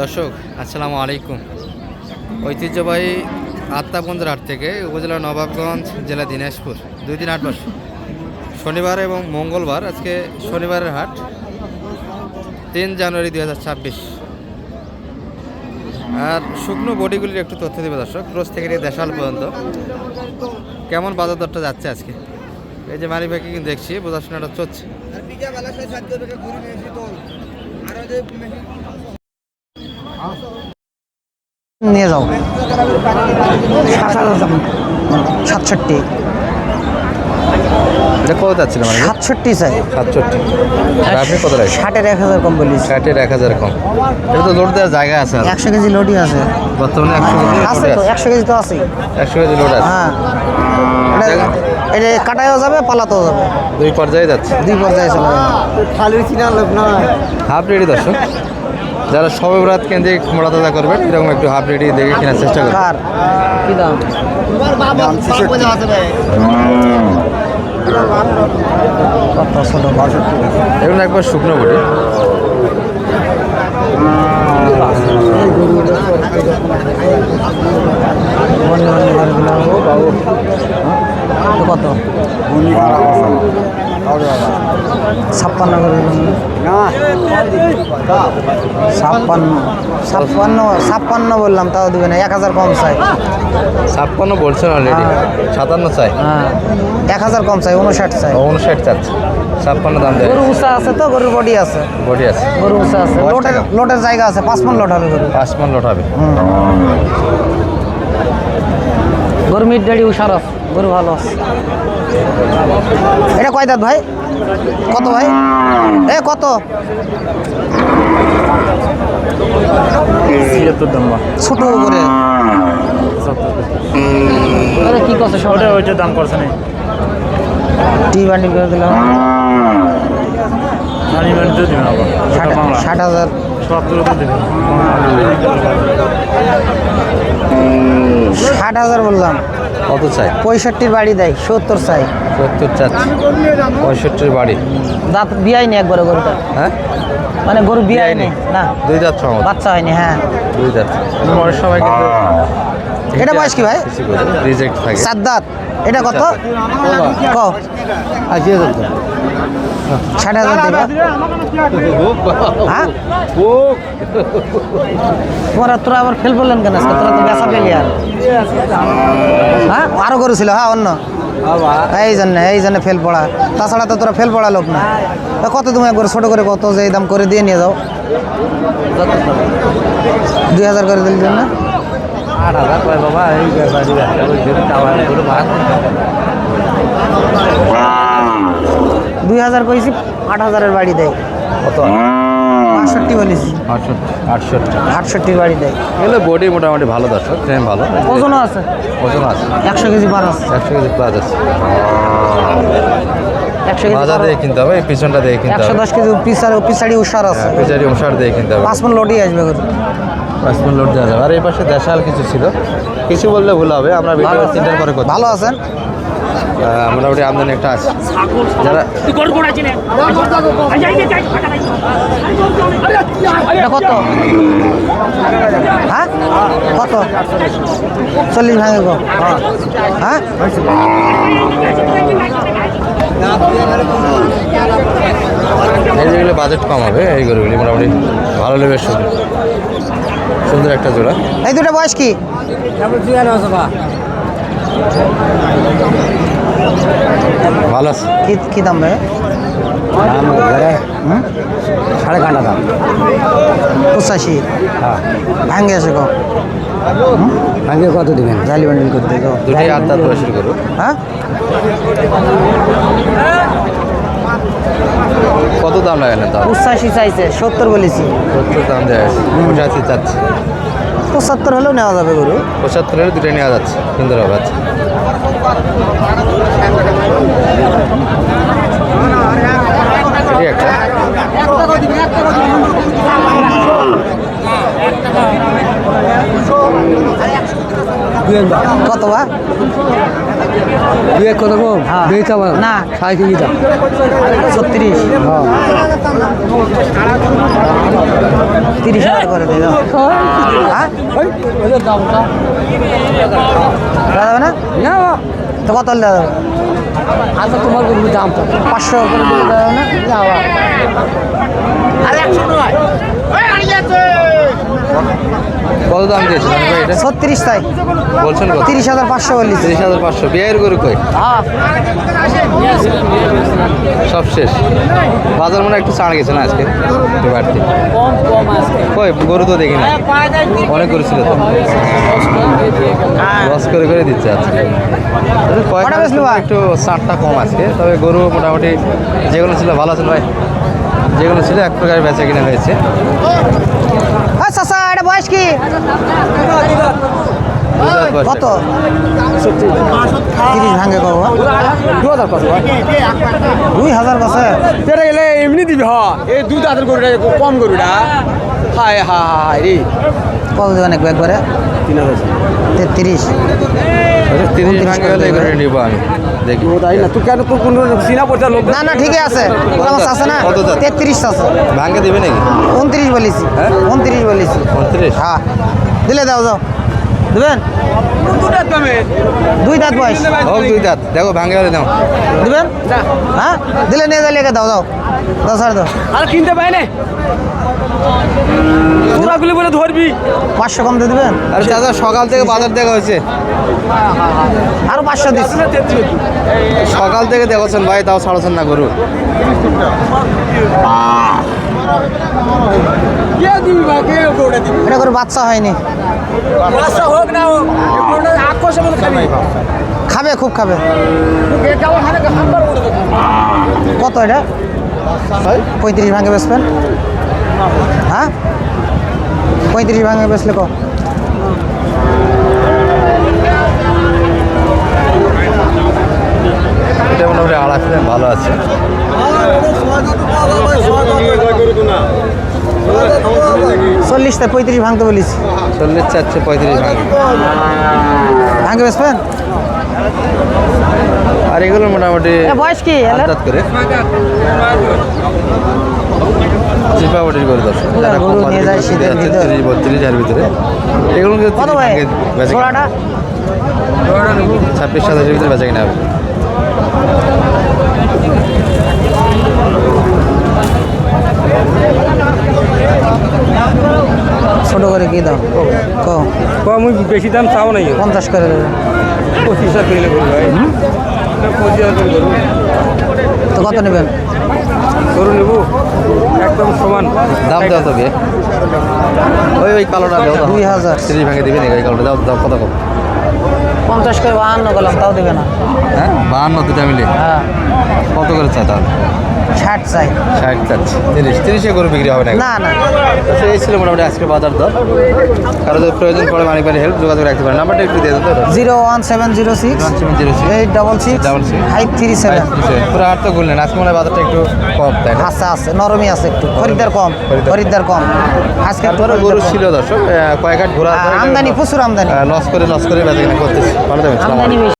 দর্শক, আসসালামু আলাইকুম। ঐতিহ্যবাহী আত্মাবন্দের হাট থেকে উপজেলা নবাবগঞ্জ জেলা দিনাজপুর। দুই দিন হাট বসে শনিবার এবং মঙ্গলবার, আজকে শনিবারের হাট, তিন জানুয়ারি দুই হাজার ছাব্বিশ। আর শুকনো বডিগুলির একটু তথ্য দেবে দর্শক ক্রোজ থেকে নিয়ে দেশাল পর্যন্ত। কেমন বাজার দরটা যাচ্ছে আজকে? এই যে মারি ভাইকে কিন্তু দেখছি, বোঝাশোনাটা চলছে। নিয়ে যাও। সাতষট্টি। এটা কত যাচ্ছিল মানে সাতষট্টি চাই। সাতষট্টি। আর আপনি কত ষাটের এক হাজার কম বলিস। ষাটের এক হাজার কম। এটা তো লোড দেওয়ার জায়গা আছে একশো কেজি লোডই আছে। বর্তমানে একশো কেজি আছে তো একশো কেজি তো আছেই। একশো কেজি লোড আছে। হ্যাঁ। এটা কাটায়ও যাবে পালাতেও যাবে। দুই পর্যায়ে যাচ্ছে। দুই পর্যায়ে চলে যাবে। খালি চিনা লোক না হাফ রেডি দর্শক। যারা সবে বরাত কেন্দ্রিক মোড়া তাজা করবেন এরকম একটু হাফ রেডি দেখে কেনার চেষ্টা করবেন। এগুলো একবার শুকনো বটি। কত? ছাপ্পান্ন করে। ছাপ্পান্ন ছাপ্পান্ন ছাপ্পান্ন বললাম তাও দিবে না এক হাজার কম চাই। ছাপ্পান্ন বলছেন অলরেডি সাতান্ন চাই। হ্যাঁ। এক হাজার কম চাই উনষাট চাই। উনষাট চাচ্ছে। ছাপ্পান্ন দাম দেয়। গরু উঁচা আছে তো গরুর বডি আছে। বডি আছে। গরু উঁচা আছে। লোটের লোটের জায়গা আছে পাঁচ মন লোট হবে গরু। পাঁচ মান লোট হবে। গরু মিট ডাড়ি উষার আছে। গরু ভালো আছে। এটা কয় দাঁত ভাই? কত ভাই? এ কত? ছোট করে কি কত ওটা ওইটা দাম করছে না টি বান্ডিল করে দিলাম। ষাট- ষাট হাজার। ষাট হাজার বললাম। কত চাই? পঁয়ষট্টির বাড়ি দেয় সত্তর চাই। সত্তর চাচ্ছি পঁয়ষট্টির বাড়ি। দাঁত বিয়াই নি একবারে গরুটা? হ্যাঁ? মানে গরু বিয়াই বিয়াই নি? দুই দাঁত ছয় বাচ্চা হয়নি হ্যাঁ। দুই দাঁত। পরের সময় কিন্তু এটা বয়স কি ভাই? রিজেক্ট থাকে। সাত দাঁত। এটা কত? ক? ষাট হাজার দেবে। হ্যাঁ? তোরা তোরা আবার ফেল বললেন কেন? আজকে তোরা তো বেচা পেলি আর হ্যাঁ? আরও গরু ছিল হ্যাঁ অন্য। এই জন্য এই জন্য ফেল পড়া। তাছাড়া তো তোরা ফেল পড়া লোক না। তা কত তুমি একবার ছোট করে কত যে এই দাম করে দিয়ে নিয়ে যাও? দুই হাজার করে দিলি জন্য আট হাজার বাবা এই দুই হাজার কইছি আট হাজারের বাড়ি দেয়। কত? বলেছি। আটষট্টি আটষট্টি। আটষট্টির বাড়ি দেয়। এগুলো বডি মোটামুটি ভালো দর্শক ভালো। ওজনও আছে। ওজন আছে। একশো কেজি পার আছে। একশো কেজি প্লাস আছে। একশো কেজি মাজা দিয়ে কিনতে হবে পিছনটা দিয়ে কিনতে একশো দশ কেজি উষার আছে। হ্যাঁ, দিয়ে কিনতে হবে। পাঁচ মন লোডই আসবে পাঁচ লোড দেওয়া যাবে আর এই পাশে দেশাল কিছু ছিল। কিছু বললে ভুল হবে আমরা ভিডিও তিনটার করে ভালো আছেন? মোটামুটি আমদানি একটা আছে। যারা কত? হ্যাঁ? কত? চল্লিশ ভাঙে গো। হ্যাঁ? এই যেগুলো বাজেট কম হবে এই গরুগুলি মোটামুটি ভালো লেবের সুন্দর সুন্দর একটা জোড়া। এই দুটো বয়স কি? ভালো আছে। কি কি দাম ভাই? হুম? সাড়ে কাটা দাম। পঁচাশি। হ্যাঁ। ভাঙ্গে আছে গো। আগে কত দিবেন? জালি বান্ডিল করতে গো। দুটি আট দাঁত বয়সের গরু হ্যাঁ? কত দাম লাগে না তাও? পঁচাশি চাইছে সত্তর বলেছি। সত্তর দাম দেওয়া আছে পঁচাশি চাচ্ছে। পঁচাত্তর হলেও নেওয়া যাবে গরু। হলে দুটো নেওয়া যাচ্ছে সুন্দর হবে আচ্ছা। একটা। কত বা দুই এক কথা কম? হ্যাঁ। বেচা না। সাড়ে দাম ছত্রিশ। তিরিশ হাজার করে দিয়ে দাও। হ্যাঁ? যাবে না? তো কত যাবে আচ্ছা তোমার কোনো দাম তো পাঁচশো করে দিয়ে যাবে না? যাওয়া আরে একশো নয়। কত দাম দিয়েছেন ভাই এটা? ছত্রিশ তাই। বলছেন কত? তিরিশ হাজার পাঁচশো বললিস তিরিশ হাজার পাঁচশো। বিয়ের গরু কই? সব শেষ। বাজার মনে হয় একটু চাড় গেছে না আজকে? একটু বাড়তি। কই গরু তো দেখি না অনেক গরু ছিল তো। লস করে করে দিচ্ছে আজকে। কয়েকটা ভাই? একটু চারটা কম আজকে। তবে গরু মোটামুটি যেগুলো ছিল ভালো আছে ভাই? যেগুলো ছিল এক প্রকার বেচা কিনা হয়েছে হ্যাঁ চাচা এটা বয়স কি? কত? তিরিশ ভাঙে করব দু হাজার কত দুই হাজার কাছে এটা গেলে এমনি দিবি হ। এই দুধ হাজার গরুটা কম গরুটা হায় হায় হায় রে। কত দেবেন একবার তিন হাজার। তেত্রিশ তিরিশ। ভাঙে নিবো আমি। দেখি। তাই না? তুই কেন তোর কোনো চিনা লোক না না ঠিকই আছে। ওর আমার আছে না? তেত্রিশ আছে ভাঙে দিবে নাকি? উনত্রিশ বলিছি। হ্যাঁ? উনত্রিশ বলিছি। উনত্রিশ? হ্যাঁ। দিলে দাও যাও। দিবেন? দুই দাঁত বয়স। হোক দুই দাঁত। দেখো ভাঙে গেলে দাও। দিবেন? হ্যাঁ? দিলে নিয়ে লেগে দাও দাও দাও স্যার দাও। আর কিনতে পাই না? তোরাগুলি বলে ধরবি। পাঁচশো কম দিয়ে দিবেন? আর চাচা সকাল থেকে বাজার দেখা হয়েছে। আরও পাঁচশো দিচ্ছি সকাল থেকে দেখছেন ভাই তাও ছাড়ছেন না গরু। এটা করে বাচ্চা হয়নি। বাচ্চা হোক না হোক খাবি। খাবে খাবি। কত এটা? পঁয়ত্রিশ ভাঙে বেচবেন? হ্যাঁ? পঁয়ত্রিশ ভাঙে বেচলে ক এটা মোটামুটি আড়াই ভালো আছে। চল্লিশ তাই পঁয়ত্রিশ ভাঙতে বলিস চল্লিশ চারশো পঁয়ত্রিশ ভাঙে। ভাঙে বেচবেন? আর এগুলো মোটামুটি বয়স কি আদাত করে। চিপাবটির গরু দর্শক ওরা যারা গরু নিয়ে যায় গরু শীতের ভিতর। তিরিশ বত্রিশ হাজার ভিতরে। এগুলো কত ভাই? ভিতরে বেচা কিনা হবে। ছোট করে কি দাও ক আমি বেশি দাম চাও নাই। পঞ্চাশ করে। দেবে পঁচিশ হাজার কিলো গরু ভাই। পঁচিশ হাজার করে গরু। তো কত নেবেন? গরু নেব একদম সমান। দাম দাও তোকে ওই ওই কালোটা দাও দাও দুই হাজার। তিরিশ ভাঙে দিবি না ওই কালোটা? দাও দাও কত কম? পঞ্চাশ করে বাহান্ন করলাম তাও দেবে না। হ্যাঁ বাহান্ন দুটা মিলে হ্যাঁ। কত করে চাই তাহলে? ষাট চাই। ষাট চাচ্ছি। তিরিশ তিরিশে গরু বিক্রি হবে না না না। আচ্ছা, এই ছিল মোটামুটি আজকে বাজার দর। কারও যদি প্রয়োজন পড়ে বাড়ি হেল্প যোগাযোগ রাখতে পারেন। নাম্বারটা একটু দিয়ে তো। Zero one seven zero six zero eight double six Double six. Five three seven. পুরো হাট তো ঘুরলেন আজকে মনে হয় বাজারটা একটু কম তাই না? আছে আছে নরমই আছে একটু। খরিদ্দার কম খরিদ্দার। কম। আজকে গরু ছিল দর্শক কয়েক ঘোরা আমদানি প্রচুর আমদানি। লস করে লস করে বেচা করতেছি। ভালো থাকবেন